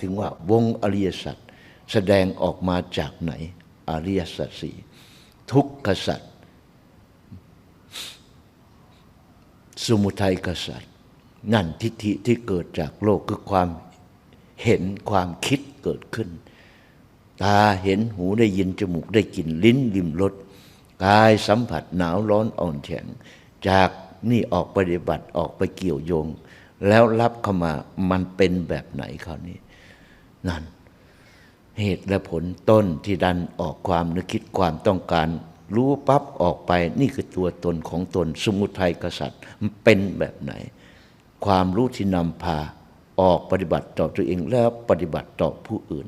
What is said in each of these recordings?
ถึงว่าวงอริยสัจแสดงออกมาจากไหน อริยสัจสี่ทุกขสัจสมุทัยกษัตริย์ นั่นทิฏฐิที่เกิดจากโลกคือความเห็นความคิดเกิดขึ้น ตาเห็นหูได้ยินจมูกได้กลิ่นลิ้นริมรสกายสัมผัสหนาวร้อนอ่อนแข็งจากนี่ออกปฏิบัติออกไปเกี่ยวโยง แล้วรับเข้ามามันเป็นแบบไหนคราวนี้ นั่น เหตุและผลต้นที่ดันออกความนึกคิดความต้องการ รู้ปั๊บออกไปนี่คือตัวตนของตน สมุทัยกษัตริย์มันเป็นแบบไหน ความรู้ที่นำพาออกปฏิบัติต่อตัวเองแล้วปฏิบัติต่อผู้อื่น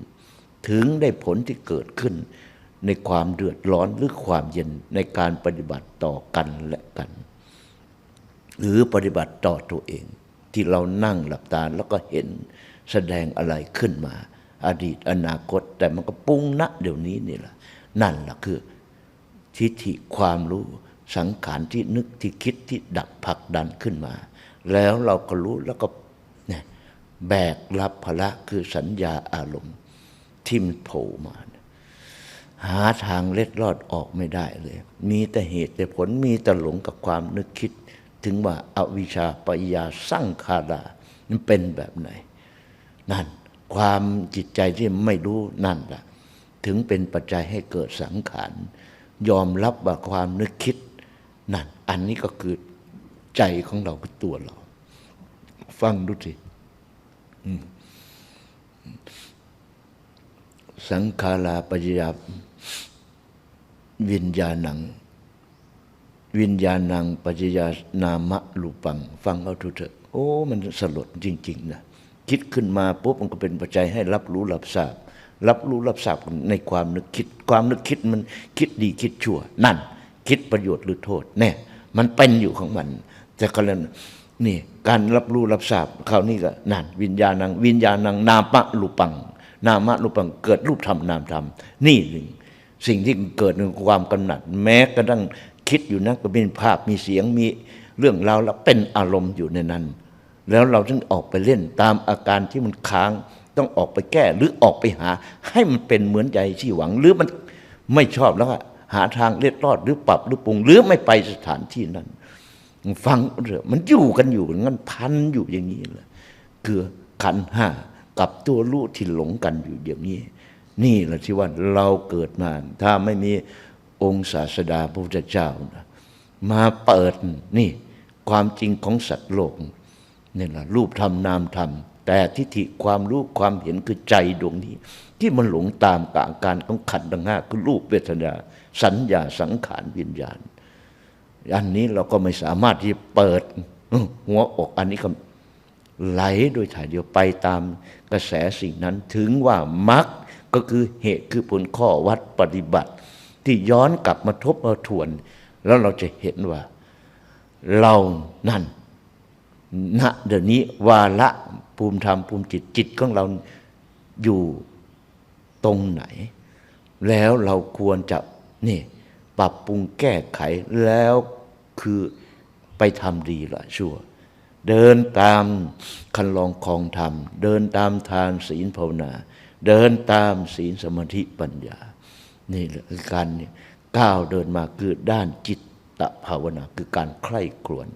ถึงได้ผลที่เกิดขึ้น ในความเดือดร้อนหรือความเย็นในการปฏิบัติต่อกันและกัน หรือปฏิบัติต่อตัวเอง ที่เรานั่งหลับตาแล้วก็เห็นแสดงอะไรขึ้นมา อดีตอนาคต แต่มันก็ปุ้งณเดี๋ยวนี้นี่แหละนั่นแหละคือทิฏฐิความรู้สังขารที่นึกที่คิดที่ดักผักดันขึ้นมา แล้วเราก็รู้แล้วก็แบกรับภาระคือสัญญาอารมณ์ที่มันโผล่มา หาทางเล็ดรอดออกไม่ได้เลย มีแต่เหตุแต่ผลมีแต่หลงกับความนึกคิด ถึงว่าอาวิชชาปยยาสร้างคาดามันเป็นแบบไหน นั่น ความจิตใจที่ไม่รู้นั่นแหละถึงเป็นปัจจัยให้เกิดสังขารยอมรับว่าความนึกคิดนั่น อันนี้ก็คือใจของเราคือตัวเรา ฟังดูสิสังขาราปญญาวิญญาณัง วิญญาณังปัจจยานามะรูปัง ฟังเอาทุเถอะ โอ้ มันสลดจริง ๆ นะ คิดขึ้นมาปุ๊บมันก็เป็นปัจจัยให้รับรู้รับทราบ รับรู้รับทราบในความนึกคิด ความนึกคิดมันคิดดีคิดชั่ว นั่น คิดประโยชน์หรือโทษแน่มันเป็นอยู่ของมัน แต่ก็แล้วนี่การรับรู้รับทราบคราวนี้ก็นั่นวิญญาณัง วิญญาณังนามะรูปัง นามะรูปังเกิดรูปธรรมนามธรรมนี่หนึ่งสิ่งที่เกิดในความกำหนัด แม้กระทั่ง คิดอยู่นั้นก็มีภาพมีเสียงมีเรื่องราวแล้วเป็นอารมณ์อยู่ในนั้น แล้วเราจึงออกไปเล่นตามอาการที่มันค้างต้องออกไปแก้หรือออกไปหา ให้มันเป็นเหมือนใจที่หวัง หรือมันไม่ชอบแล้วก็หาทางเล็ดรอดหรือปรับหรือปรุง หรือไม่ไปสถานที่นั้น ฟังเถอะมันอยู่กันอยู่งั้นพันอยู่อย่างนี้แหละคือขันห้ากับตัวรู้ที่หลงกันอยู่อย่างนี้ นี่แหละที่ว่าเราเกิดมา ถ้าไม่มี องค์ศาสดาพระพุทธเจ้านะมาเปิดนี่ความจริงของสัตว์โลกนี่แหละรูปธรรมนามธรรม แต่ทิฏฐิความรู้ความเห็นคือใจดวงนี้ ที่มันหลงตามกาการของขันธ์ทั้งห้าคือรูปเวทนา สัญญาสังขารวิญญาณ อันนี้เราก็ไม่สามารถที่เปิดหัวอกอันนี้ก็ไหลโดยถ่ายเดียวไปตามกระแสสิ่งนั้นถึงว่ามรรคก็คือเหตุคือผลข้อวัดปฏิบัติ ที่ย้อนกลับมาทบมาทวน แล้วเราจะเห็นว่า เรานั่นณเดี๋ยวนี้วาละภูมิธรรมภูมิจิตจิตของเราอยู่ตรงไหน แล้วเราควรจะนี่ปรับปรุงแก้ไขแล้วคือไปทำดีละชั่ว เดินตามคันลองคองธรรม เดินตามทานศีลภาวนา เดินตามศีลสมาธิปัญญา นี่คือการเนี่ยก้าวเดินมาคือด้านจิตตภาวนา คือการใคร่ครวญ